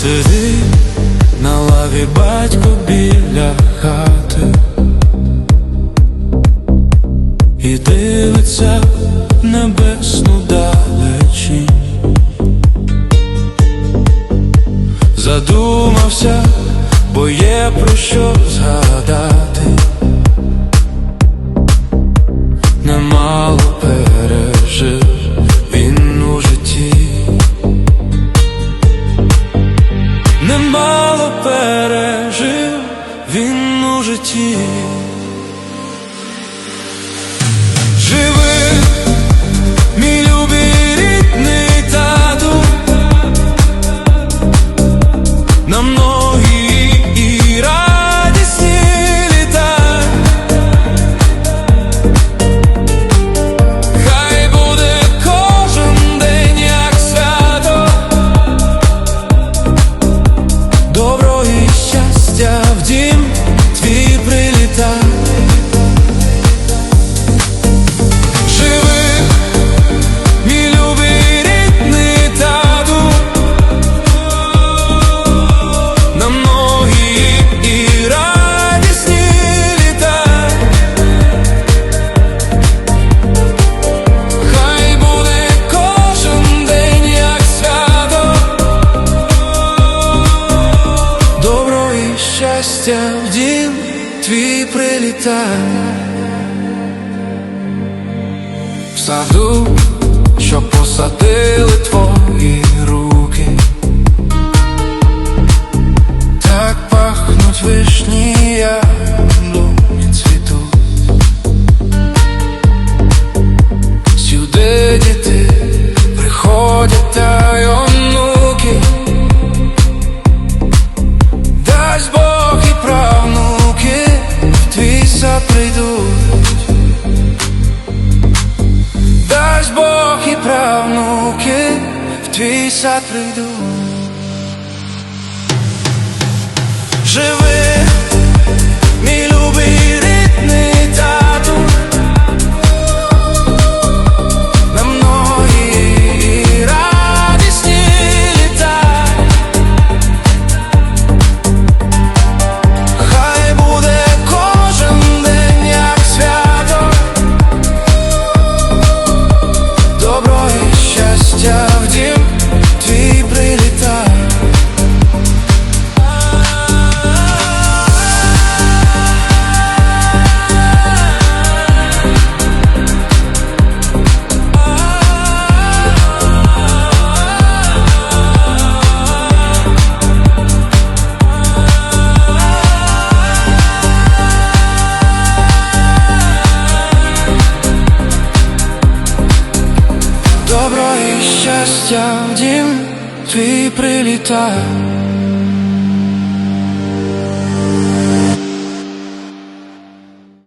Сидить на лаві батько біля хати. І дивиться в небесну далечінь. Задумався, бо є про що згадати. Немало пережив Немало пережив він у житті щастя в дім твій прилітає. В саду, що посадили твої сад прийдуть Дасть Бог і правнуки в твій сад прийдуть Живи, щастя в дім твій